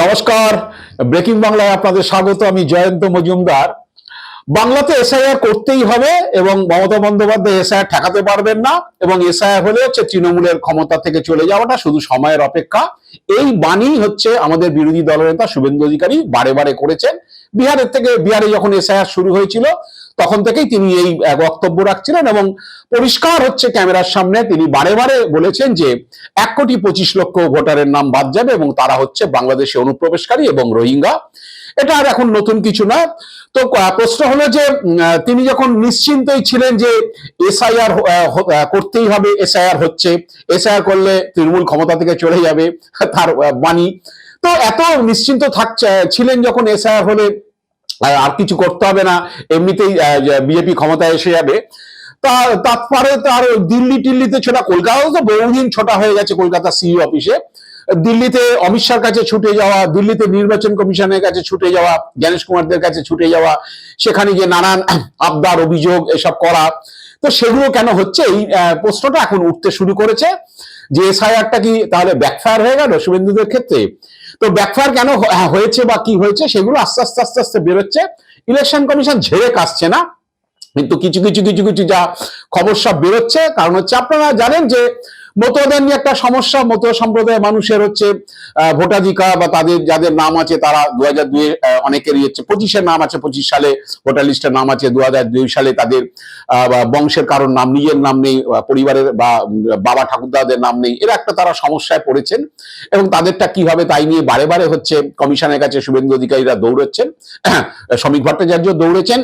নমস্কার। ব্রেকিং বাংলায় আপনাদের স্বাগত আমি জয়ন্ত মজুমদার। বাংলাতে এসআইআর করতেই হবে এবং মমতা বন্দ্যোপাধ্যায় এসআইআর ঠেকাতে পারবেন না এবং এসআইআর হলে হচ্ছে তৃণমূলের ক্ষমতা থেকে চলে যাওয়াটা শুধু সময়ের অপেক্ষা। এই বাণী হচ্ছে আমাদের বিরোধী দলনেতা শুভেন্দু অধিকারী বারে বারে করেছেন। বিহারের থেকে, বিহারে যখন এসআইআর শুরু হয়েছিল, তখন থেকেই তিনি এই বক্তব্য রাখছিলেন এবং পরিষ্কার হচ্ছে ক্যামেরার সামনে তিনি বারে বারে বলেছেন যে এক কোটি পঁচিশ লক্ষ ভোটারের নাম বাদ যাবে এবং তারা হচ্ছে বাংলাদেশে অনুপ্রবেশকারী এবং রোহিঙ্গা। এটা আর এখন নতুন কিছু না। তো প্রশ্ন হলো যে তিনি যখন নিশ্চিন্তই ছিলেন যে এসআইআর করতেই হবে, এসআইআর হচ্ছে, এসআইআর করলে তৃণমূল ক্ষমতা থেকে চলে যাবে, তার বাণী। তো এত নিশ্চিন্ত থাকছে ছিলেন যখন এসআইআর হলে আর কিছু করতে হবে না, এমনিতেই বিজেপি ক্ষমতায় এসে যাবে। তা, তারপরে তার দিল্লি টিল্লিতে ছোটা, কলকাতাও তো বহুদিন ছোটা হয়ে গেছে, কলকাতা সিইও অফিসে। দিল্লিতে অমিত শাহর কাছে ছুটে যাওয়া দিল্লিতে নির্বাচন কমিশনের কাছে ছুটে যাওয়া জ্ঞানেশ কুমারদের কাছে ছুটে যাওয়া সেখানে যে নানান আবদার অভিযোগ এসব করা। তো সেগুলো কেন হচ্ছে? এই প্রশ্নটা এখন উঠতে শুরু করেছে। যে এসআইআরটা কি তাহলে ব্যাকফায়ার হয়ে গেল শুভেন্দুদের ক্ষেত্রে? তো ব্যাকফায়ার কেন হ্যাঁ, হয়েছে বা কি হয়েছে সেগুলো আস্তে আস্তে আস্তে আস্তে বেরোচ্ছে। ইলেকশন কমিশন ঝেড়ে কাটছে না। কিন্তু কিছু কিছু কিছু কিছু যা খবর সব বেরোচ্ছে। কারণ হচ্ছে আপনারা জানেন যে মতোয়াদের নিয়ে একটা সমস্যা মত সম্প্রদায়ের মানুষের হচ্ছে ভোটাধিকার বা তাদের যাদের নাম আছে তারা দু হাজার দুয়ে অনেকেরই হচ্ছে পঁচিশের নাম আছে, পঁচিশ সালে ভোটার লিস্টের নাম আছে দু হাজার দুই সালে তাদের বংশের কারোর নাম, নিজের নাম নেই পরিবারের বা বাবা ঠাকুরদাদের নাম নেই, এরা একটা তারা সমস্যায় পড়েছেন এবং তাদেরটা কি হবে তাই নিয়ে বারে বারে হচ্ছে কমিশনের কাছে শুভেন্দু অধিকারীরা দৌড়চ্ছেন, শ্রমিক ভট্টাচার্য দৌড়েছেন,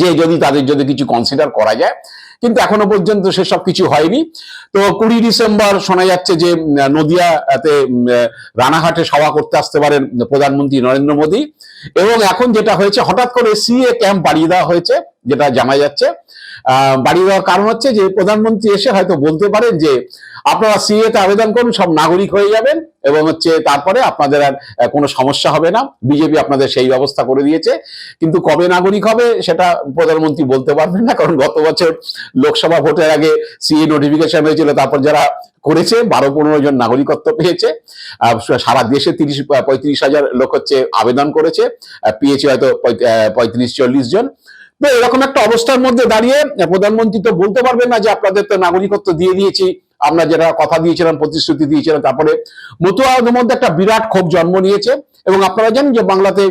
যে যদি তাদের যদি কিছু কনসিডার করা যায় কিন্তু এখনও পর্যন্ত সেসব কিছু হয়নি। তো কুড়ি ডিসেম্বর শোনা যাচ্ছে যে নদিয়াতে রানাঘাটে সভা করতে আসতে পারেন প্রধানমন্ত্রী নরেন্দ্র মোদী। এবং এখন যেটা হয়েছে হঠাৎ করে সিএ ক্যাম্প বাড়িয়ে দেওয়া হয়েছে যেটা জানা যাচ্ছে। আহ, বাড়িয়ে দেওয়ার কারণ হচ্ছে যে প্রধানমন্ত্রী এসে হয়তো বলতে পারেন যে আপনারা সিএ তে আবেদন করুন, সব নাগরিক হয়ে যাবেন এবং হচ্ছে তারপরে আপনাদের আর কোনো সমস্যা হবে না। বিজেপি আপনাদের সেই ব্যবস্থা করে দিয়েছে। কিন্তু কবে নাগরিক হবে সেটা প্রধানমন্ত্রী বলতে পারবেন না, কারণ গত বছর লোকসভা ভোটের আগে সিএ নোটিফিকেশন হয়েছিল, তারপর যারা করেছে, বারো পনেরো জন নাগরিকত্ব পেয়েছে। সারা দেশে তিরিশ পঁয়ত্রিশ হাজার লোক হচ্ছে আবেদন করেছে পেয়েছে হয়তো পঁয়ত্রিশ, চল্লিশ জন। তো এরকম একটা অবস্থার মধ্যে দাঁড়িয়ে প্রধানমন্ত্রী তো বলতে পারবেন না যে আপনাদের তো নাগরিকত্ব দিয়ে দিয়েছি আমরা যেটা কথা দিয়েছিলাম, প্রতিশ্রুতি দিয়েছিলাম, তারপরে মতুয়াদের মধ্যে একটা বিরাট ক্ষোভ জন্ম নিয়েছে। এবং আপনারা জানেন যে বাংলাতে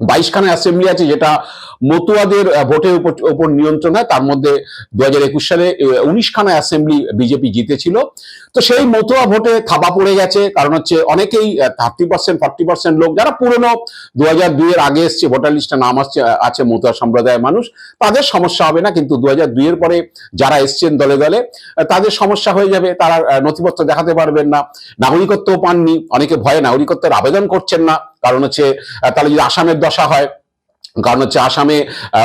বাইশখানা অ্যাসেম্বলি আছে যেটা মতুয়াদের ভোটের উপর উপর নিয়ন্ত্রণ হয়। তার মধ্যে দু হাজার একুশ সালে উনিশখানা অ্যাসেম্বলি বিজেপি জিতেছিল। তো সেই মতুয়া ভোটে থাবা পড়ে গেছে। কারণ হচ্ছে অনেকেই থার্টি পার্সেন্ট ফর্টি পার্সেন্ট লোক, যারা পুরনো দু হাজার দুইয়ের আগে এসছে, ভোটার লিস্টে নাম আসছে, আছে মতুয়া সম্প্রদায়ের মানুষ, তাদের সমস্যা হবে না। কিন্তু দু হাজার দুইয়ের পরে যারা এসছেন দলে দলে তাদের সমস্যা হয়ে যাবে। তারা নথিপত্র দেখাতে পারবেন না। নাগরিকত্বও পাননি। অনেকে ভয়ে নাগরিকত্বের আবেদন করছেন না। কারণ হচ্ছে তাহলে যদি আসামের দশা হয় কারণ হচ্ছে আসামে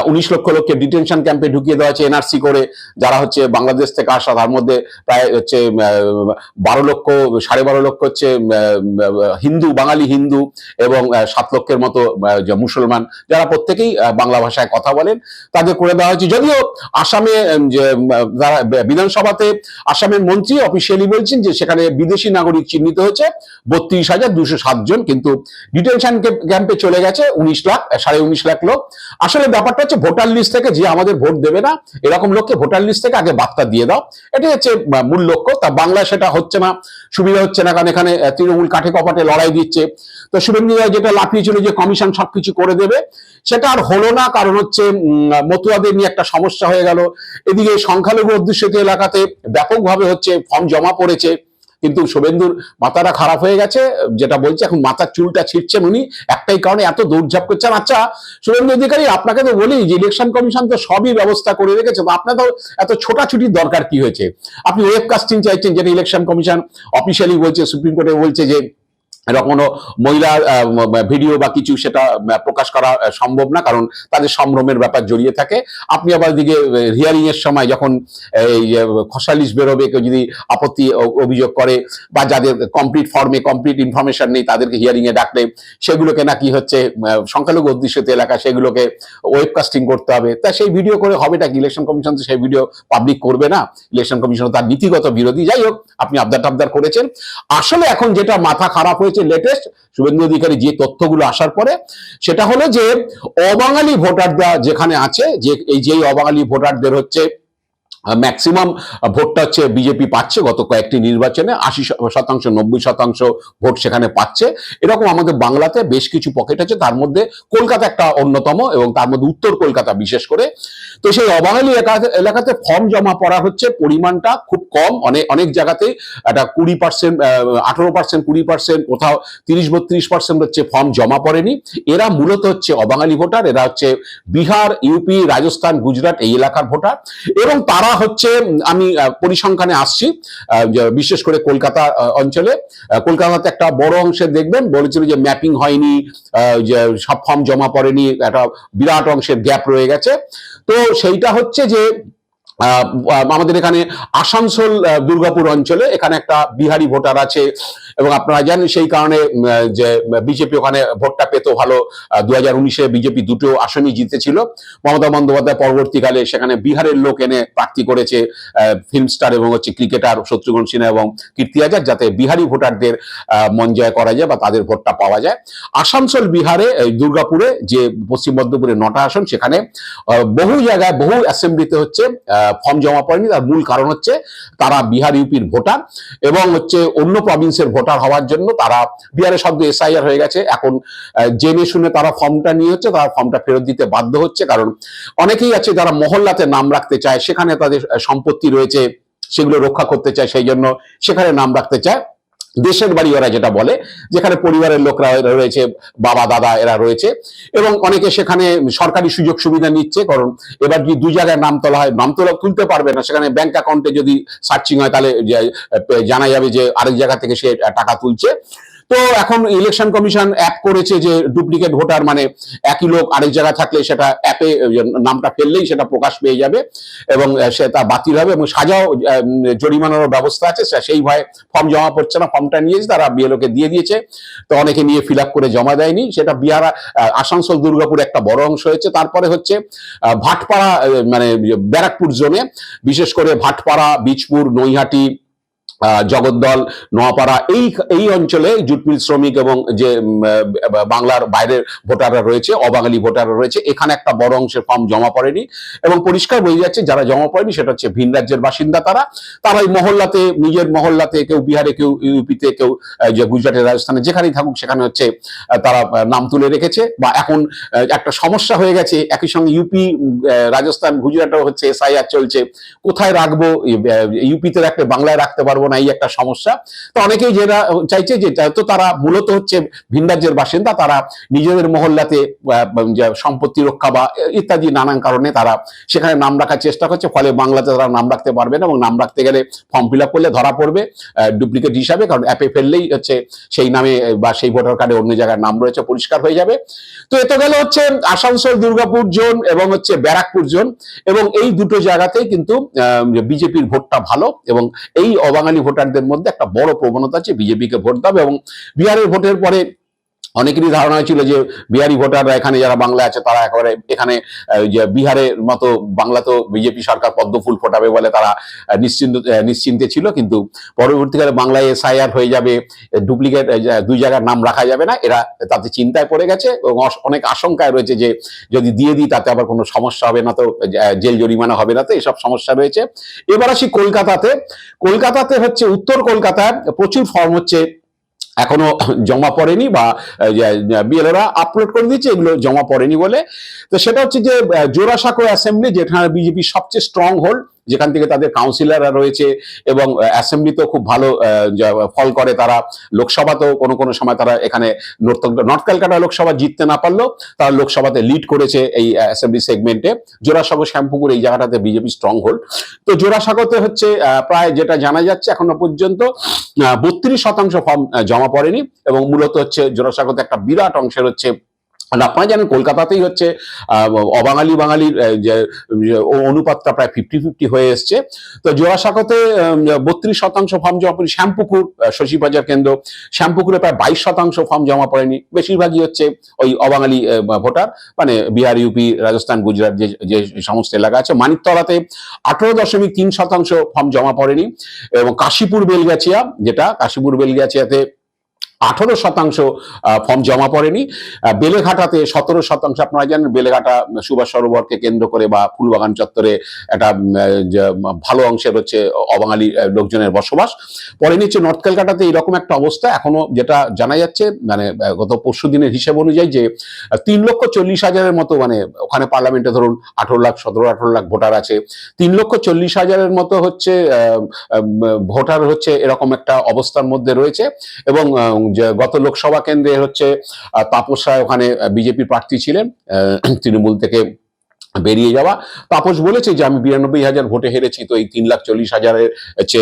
উনিশ লক্ষ লোককে ডিটেনশন ক্যাম্পে ঢুকিয়ে দেওয়া হচ্ছে এনআরসি করে যারা হচ্ছে বাংলাদেশ থেকে আসা, তার মধ্যে প্রায় হচ্ছে বারো লক্ষ, সাড়ে বারো লক্ষ হচ্ছে হিন্দু, বাঙালি হিন্দু এবং সাত লক্ষের মতো মুসলমান, যারা প্রত্যেকেই বাংলা ভাষায় কথা বলেন, তাদের করে দেওয়া হয়েছে। যদিও আসামে যারা বিধানসভাতে আসামের মন্ত্রী অফিসিয়ালি বলছেন যে সেখানে বিদেশি নাগরিক চিহ্নিত হয়েছে, বত্রিশ হাজার দুশো জন কিন্তু ডিটেনশন ক্যাম্পে চলে গেছে উনিশ লাখ, সাড়ে উনিশ লাখ লোক। আসলে ব্যাপারটা হচ্ছে ভোটার লিস্ট থেকে যে আমাদের ভোট দেবে না, এরকম লোককে ভোটার লিস্ট থেকে আগে বার্তা দিয়ে দাও। এটাই হচ্ছে মূল লক্ষ্য। তা বাংলায় সেটা হচ্ছে না, সুবিধা হচ্ছে না, কারণ এখানে তৃণমূল কাঠে কপাটে লড়াই দিচ্ছে। তো শুভেন্দু রায় যেটা লাফিয়েছিল যে কমিশন সবকিছু করে দেবে, সেটা আর হলো না, কারণ হচ্ছে মতুয়াদের নিয়ে একটা সমস্যা হয়ে গেল। এদিকে সংখ্যালঘু অধ্যুষিত এলাকাতে ব্যাপকভাবে হচ্ছে ফর্ম জমা পড়েছে। কিন্তু শুভেন্দুর মাথাটা খারাপ হয়ে গেছে, যেটা বলছে, এখন মাথার চুলটা ছিটছেন উনি। একটাই কারণে এত দৌড়ঝাপ করছেন। আচ্ছা শুভেন্দু অধিকারী, আপনাকে তো বলি, যে ইলেকশন কমিশন তো সবই ব্যবস্থা করে রেখেছে আপনার তো এত ছোটাছুটির দরকার কি হয়েছে? আপনি ওয়েব কাস্টিং চাইছেন, যেটা ইলেকশন কমিশন অফিসিয়ালি বলছে সুপ্রিম কোর্টে বলছে যে এরকম কোনো মহিলার ভিডিও বা কিছু সেটা প্রকাশ করা সম্ভব না, কারণ তাদের সম্ভ্রমের ব্যাপার জড়িয়ে থাকে। আপনি আবার দিকে হিয়ারিং এর সময় যখন এই খসালিস বেরোবে, কেউ যদি আপত্তি অভিযোগ করে, বা যাদের কমপ্লিট ফর্মে কমপ্লিট ইনফরমেশন নেই, তাদেরকে হিয়ারিং এ ডাকলে, সেগুলোকে নাকি হচ্ছে সংখ্যালঘু অধ্যুষিত এলাকা, সেগুলোকে ওয়েবকাস্টিং করতে হবে। তা সেই ভিডিও করে হবেটা কি? ইলেকশন কমিশন তো সেই ভিডিও পাবলিক করবে না। ইলেকশন কমিশন তার নীতিগত বিরোধী। যাই হোক, আপনি আবদার টাবদার করেছেন। আসলে এখন যেটা মাথা খারাপ হয়েছে হয়েছে লেটেস্ট শুভেন্দু অধিকারী যে তথ্যগুলো আসার পরে, সেটা হলো যে অবাঙালি ভোটাররা যেখানে আছে, যে এই যেই অবাঙালি ভোটারদের হচ্ছে ম্যাক্সিমাম ভোটটা হচ্ছে বিজেপি পাচ্ছে গত কয়েকটি নির্বাচনে, আশি শতাংশ, নব্বই শতাংশ ভোট সেখানে পাচ্ছে। এরকম আমাদের বাংলাতে বেশ কিছু পকেট আছে, তার মধ্যে কলকাতা একটা অন্যতম এবং তার মধ্যে উত্তর কলকাতা বিশেষ করে। তো সেই অবাঙালি এলাকাতে ফর্ম জমা পড়া হচ্ছে, পরিমাণটা খুব কম। অনেক অনেক জায়গাতে একটা কুড়ি পার্সেন্ট আঠারো পার্সেন্ট কুড়ি পার্সেন্ট কোথাও তিরিশ, বত্রিশ পার্সেন্ট হচ্ছে ফর্ম জমা পড়েনি। এরা মূলত হচ্ছে অবাঙালি ভোটার, এরা হচ্ছে বিহার ইউপি রাজস্থান, গুজরাট এই এলাকার ভোটার এবং তারা হচ্ছে আমি পরিসংখ্যানে আসছি বিশেষ করে কলকাতা অঞ্চলে। কলকাতাতে একটা বড় অংশে দেখবেন, বলেছিল যে ম্যাপিং হয়নি সব ফর্ম জমা পড়েনি, একটা বিরাট অংশের গ্যাপ রয়ে গেছে। তো সেইটা হচ্ছে যে আমাদের এখানে আসানসোল দুর্গাপুর অঞ্চলে এখানে একটা বিহারি ভোটার আছে। এবং আপনারা জানেন সেই কারণে যে বিজেপি ওখানে ভোটটা পেতো ভালো। দু হাজার উনিশে বিজেপি দুটো আসনই জিতেছিল। মমতা বন্দ্যোপাধ্যায় পরবর্তীকালে সেখানে বিহারের লোক এনে প্রার্থী করেছে ফিল্ম স্টার এবং হচ্ছে ক্রিকেটার শত্রুঘ্ন সিনহা এবং কীর্তি আজাদ যাতে বিহারি ভোটারদের মন জয় করা যায় বা তাদের ভোটটা পাওয়া যায়। আসানসোল, বিহারে দুর্গাপুরে যে পশ্চিম বর্ধপুরে নটা আসন, সেখানে বহু জায়গায় বহু অ্যাসেম্বলিতে হচ্ছে ফর্ম জমা পড়েনি, তার মূল কারণ হচ্ছে তারা বিহার ইউপির ভোটার এবং হচ্ছে অন্য প্রভিন্সের ভোটার হওয়ার জন্য তারা বিহারের শব্দ এসআইআর হয়ে গেছে। এখন জেনে শুনে তারা ফর্মটা নিয়ে হচ্ছে তারা ফর্মটা ফেরত দিতে বাধ্য হচ্ছে। কারণ অনেকেই আছে যারা মহল্লাতে নাম রাখতে চায়, সেখানে তাদের সম্পত্তি রয়েছে, সেগুলো রক্ষা করতে চায় সেই জন্য সেখানে নাম রাখতে চায়। দেশের বাড়ি ওরা যেটা বলে, যেখানে পরিবারের লোকরা রয়েছে, বাবা, দাদা এরা রয়েছে, এবং অনেকে সেখানে সরকারি সুযোগ সুবিধা নিচ্ছে, কারণ এবার যদি দুই জায়গায় নাম তোলা হয়, নাম তোলা তুলতে পারবে না, সেখানে ব্যাংক অ্যাকাউন্টে যদি সার্চিং হয়, তাহলে জানা যাবে যে আরেক জায়গা থেকে সে টাকা তুলছে। তো এখন ইলেকশন কমিশন অ্যাপ করেছে যে ডুপ্লিকেট ভোটার মানে একই লোক আরেক জায়গায় থাকলে সেটা অ্যাপে নামটা ফেললেই সেটা প্রকাশ পেয়ে যাবে এবং সেটা বাতিল হবে এবং সাজাও জরিমানারও ব্যবস্থা আছে। সেই ভয়ে ফর্ম জমা পড়ছে না ফর্মটা নিয়েছে, তারা বিএলওকে দিয়ে দিয়েছে। তো অনেকে নিয়ে ফিল করে জমা দেয়নি। সেটা বিহার আসানসোল, দুর্গাপুর একটা বড় অংশ হয়েছে। তারপরে হচ্ছে ভাটপাড়া মানে ব্যারাকপুর জোনে বিশেষ করে ভাটপাড়া, বীজপুর, নৈহাটি জগদ্দল, নোয়াপাড়া, এই এই অঞ্চলে জুটমিল শ্রমিক এবং যে বাংলার বাইরের ভোটাররা রয়েছে, অবাঙালি ভোটাররা রয়েছে, এখানে একটা বড় অংশের ফর্ম জমা পড়েনি এবং পরিষ্কার বোঝা যাচ্ছে যারা জমা পড়েনি সেটা হচ্ছে ভিন রাজ্যের বাসিন্দা তারা। তারা মহল্লাতে, নিজের মহল্লাতে কেউ বিহারে, কেউ ইউপিতে, কেউ যে গুজরাটে রাজস্থানে যেখানেই থাকুক, সেখানে হচ্ছে তারা নাম তুলে রেখেছে বা এখন একটা সমস্যা হয়ে গেছে। একই সঙ্গে ইউপি রাজস্থান, গুজরাটও হচ্ছে এসআইআর চলছে। কোথায় রাখব? ইউপিতে রাখলে বাংলায় রাখতে পারব না, এই একটা সমস্যা। তো অনেকেই যেটা চাইছে যে তো তারা মূলত হচ্ছে ভিন রাজ্যের বাসিন্দা, তারা নিজেদের মহল্লাতে সম্পত্তি রক্ষা বা ইত্যাদি নানান কারণে তারা সেখানে নাম রাখার চেষ্টা করছে, ফলে বাংলাতে তারা নাম রাখতে পারবে না এবং নাম রাখতে গেলে ফর্ম ফিল করলে ধরা পড়বে ডুপ্লিকেট হিসাবে, কারণ অ্যাপে ফেললেই হচ্ছে সেই নামে বা সেই ভোটার কার্ডে অন্য জায়গায় নাম রয়েছে, পরিষ্কার হয়ে যাবে। তো এত গেল হচ্ছে আসানসোল, দুর্গাপুর জোন এবং হচ্ছে ব্যারাকপুর জোন এবং এই দুটো জায়গাতেই কিন্তু বিজেপির ভোটটা ভালো এবং এই অবাঙালি ভোটারদের মধ্যে একটা বড় প্রবণতা আছে বিজেপিকে ভোট দেবে এবং বিহারের ভোটের পরে অনেকেরই ধারণা ছিল যে বিহারি ভোটাররা এখানে যারা বাংলা আছে তারা একেবারে এখানে যে বিহারের মতো বাংলা তো বিজেপি সরকার পদ্ম ফুল ফোটাবে বলে তারা নিশ্চিন্ত নিশ্চিন্তে ছিল। কিন্তু পরবর্তীকালে বাংলায় এসআইআর হয়ে যাবে, ডুপ্লিকেট দুই জায়গার নাম রাখা যাবে না। এরা তাতে চিন্তায় পড়ে গেছে এবং অনেক আশঙ্কায় রয়েছে যে যদি দিয়ে দিই তাতে আবার কোনো সমস্যা হবে না তো জেল জরিমানা হবে না তো এসব সমস্যা রয়েছে। এবার আসি কলকাতাতে। কলকাতাতে হচ্ছে, উত্তর কলকাতায় প্রচুর ফর্ম হচ্ছে এখনও জমা পড়েনি বা বিএলওরা আপলোড করে দিচ্ছে এগুলো জমা পড়েনি বলে। তো সেটা হচ্ছে যে জোড়াসাঁকো অ্যাসেম্বলি যেখানে বিজেপি সবচেয়ে স্ট্রং হোল্ড যেখান থেকে তাদের কাউন্সিলররা রয়েছে এবং অ্যাসেম্বলিতেও খুব ভালো ফল করে তারা। লোকসভাতেও কোনো কোনো সময় তারা এখানে নর্থ নর্থ ক্যালকাটা লোকসভা জিততে না পারলেও তারা লোকসভাতে লিড করেছে এই অ্যাসেম্বলি সেগমেন্টে জোড়াসাঁকো শ্যামপুকুর এই জায়গাটাতে বিজেপি স্ট্রং হোল্ড তো জোড়াসাঁকোতে হচ্ছে প্রায় যেটা জানা যাচ্ছে এখনও পর্যন্ত বত্রিশ শতাংশ ফর্ম জমা পড়েনি এবং মূলত হচ্ছে জোড়াসাঁকোতে একটা বিরাট অংশের হচ্ছে আপনারা জানেন কলকাতাতেই হচ্ছে অবাঙালি বাঙালির যে অনুপাতটা প্রায় ফিফটি ফিফটি হয়ে এসছে। তো জোড়াসাঁকোতে বত্রিশ শতাংশ ফর্ম জমা পড়েনি। শ্যামপুকুর শশীবাজার কেন্দ্র, শ্যামপুকুরে প্রায় বাইশ শতাংশ ফর্ম জমা পড়েনি। বেশিরভাগই হচ্ছে ওই অবাঙালি ভোটার মানে বিহার ইউপি রাজস্থান, গুজরাট, যে যে সমস্ত এলাকা আছে। মানিকতলাতে আঠারো দশমিক তিন শতাংশ ফর্ম জমা পড়েনি। এবং কাশীপুর, বেলগাছিয়া, যেটা কাশীপুর, বেলগাছিয়াতে আঠারো শতাংশ ফর্ম জমা পড়েনি। বেলেঘাটাতে সতেরো শতাংশ, আপনারা জানেন বেলেঘাটা সুভাষ সরোবরকে কেন্দ্র করে বা ফুলবাগান চত্বরে একটা ভালো অংশের হচ্ছে অবাঙালি লোকজনের বসবাস। পরে নিচ্ছে নর্থ ক্যালকাটাতে এরকম একটা অবস্থা। এখনও যেটা জানা যাচ্ছে মানে গত পরশু দিনের হিসেব অনুযায়ী যে তিন লক্ষ চল্লিশ হাজারের মতো মানে ওখানে পার্লামেন্টে ধরুন আঠারো লাখ, সতেরো, আঠারো লাখ ভোটার আছে। তিন লক্ষ চল্লিশ হাজারের মতো হচ্ছে ভোটার হচ্ছে এরকম একটা অবস্থার মধ্যে রয়েছে এবং গত লোকসভা কেন্দ্রে হচ্ছে তাপস রায় ওখানে বিজেপি প্রার্থী ছিলেন তৃণমূল থেকে বেরিয়ে যাওয়া। তাপস বলেছে যে, আমি বিরানব্বই হাজার ভোটে হেরেছি, তো এই তিন লাখ চল্লিশ হাজারের হচ্ছে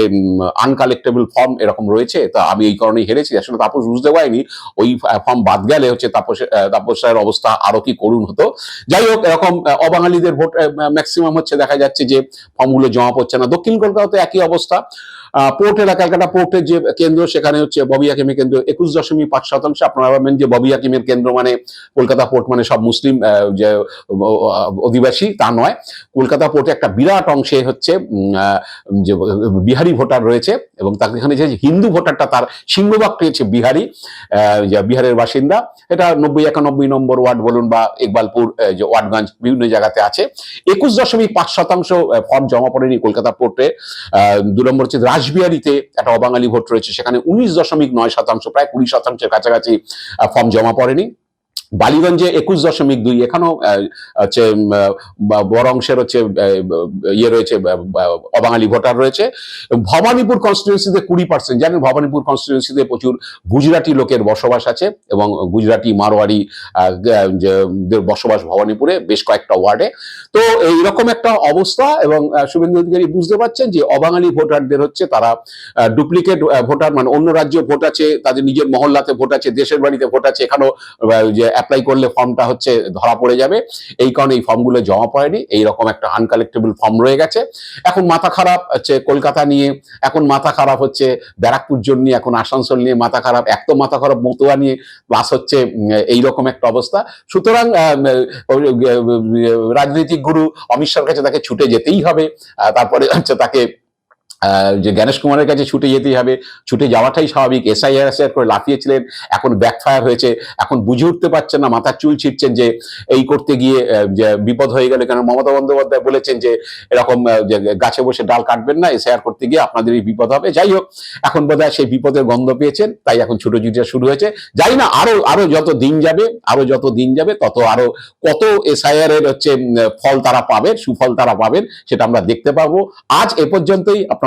আনকালেক্টেবল ফর্ম এরকম রয়েছে, তা আমি এই কারণেই হেরেছি। আসলে তাপস বুঝতে পারিনি, ওই ফর্ম বাদ গেলে হচ্ছে তাপস তাপস রায়ের অবস্থা আরও কি করুণ হতো। যাই হোক, এরকম অবাঙালিদের ভোট ম্যাক্সিমাম হচ্ছে দেখা যাচ্ছে যে ফর্মগুলো জমা পড়ছে না। দক্ষিণ কলকাতাতে একই অবস্থা। পোর্ট এলাকা, ক্যালকাটা পোর্টের যে কেন্দ্র, সেখানে হচ্ছে ববি হাকিমের কেন্দ্র, একুশ দশমিক পাঁচ শতাংশ আপনারা ভাববেন যে ববি হাকিমের কেন্দ্র মানে কলকাতা পোর্ট মানে সব মুসলিম যে অধিবাসী, তা নয়। কলকাতা পোর্টে একটা বিরাট অংশে হচ্ছে যে, বিহারি ভোটার রয়েছে এবং তাকে এখানে যে হিন্দু ভোটারটা তার সিংহভাগ পেয়েছে বিহারি বিহারের বাসিন্দা। এটা নব্বই একানব্বই নম্বর ওয়ার্ড বলুন বা ইকবালপুর যে ওয়ার্ডগঞ্জ বিভিন্ন জায়গাতে আছে। একুশ দশমিক পাঁচ শতাংশ ফর্ম জমা পড়েনি কলকাতা পোর্টে দু নম্বর হচ্ছে রাসবিহারীতে একটা অবাঙালি ভোট রয়েছে। সেখানে উনিশ দশমিক নয় শতাংশ, প্রায় কুড়ি শতাংশের কাছাকাছি ফর্ম জমা পড়েনি। বালিগঞ্জে একুশ দশমিক দুই, এখানেও হচ্ছে বড় অংশের হচ্ছে ইয়ে রয়েছে অবাঙালি ভোটার রয়েছে। ভবানীপুর কনস্টিটিউন্সিতে কুড়ি পার্সেন্ট জানেন ভবানীপুর কনস্টিটিউন্সিতে প্রচুর গুজরাটি লোকের বসবাস আছে এবং গুজরাটি মারোয়ারি বসবাস ভবানীপুরে বেশ কয়েকটা ওয়ার্ডে। তো এইরকম একটা অবস্থা এবং শুভেন্দু অধিকারী বুঝতে পারছেন যে অবাঙালি ভোটারদের হচ্ছে তারা ডুপ্লিকেট ভোটার মানে অন্য রাজ্যে ভোট আছে, তাদের নিজের মহল্লাতে ভোট আছে, দেশের বাড়িতে ভোট আছে, এখানেও যে অ্যাপ্লাই করলে ফর্মটা হচ্ছে ধরা পড়ে যাবে। এই কারণে এই ফর্মগুলো জমা পড়েনি। এইরকম একটা আনকালেক্টেবল ফর্ম রয়ে গেছে। এখন মাথা খারাপ হচ্ছে কলকাতা নিয়ে। এখন মাথা খারাপ হচ্ছে ব্যারাকপুর জন্য নিয়ে। এখন আসানসোল নিয়ে মাথা খারাপ। এক তো মাথা খারাপ মতুয়া নিয়ে। প্লাস হচ্ছে এইরকম একটা অবস্থা। সুতরাং রাজনৈতিক গুরু অমিত কাছে তাকে ছুটে যেতেই হবে। তারপরে হচ্ছে তাকে যে জ্ঞানেশ কুমারের কাছে ছুটে যেতেই হবে। ছুটে যাওয়াটাই স্বাভাবিক। এসআইআর করে লাফিয়েছিলেন। এখন ব্যাকফায়ার হয়েছে। এখন বুঝে উঠতে পারছেন না, মাথার চুল ছিটছেন যে এই করতে গিয়ে যে বিপদ হয়ে গেলে কেন? মমতা বন্দ্যোপাধ্যায় বলেছেন যে এরকম গাছে বসে ডাল কাটবেন না। এসআইআর করতে গিয়ে আপনাদের এই বিপদ হবে। যাই হোক, এখন বোধহয় সেই বিপদের গন্ধ পেয়েছেন। তাই এখন ছুটোছুটিটা শুরু হয়েছে। যাই না, আরও আরও যত দিন যাবে, আরও যত দিন যাবে, তত আরও কত এসআইআর এর হচ্ছে ফল তারা পাবেন, সুফল তারা পাবেন, সেটা আমরা দেখতে পাবো আজ এ পর্যন্তই।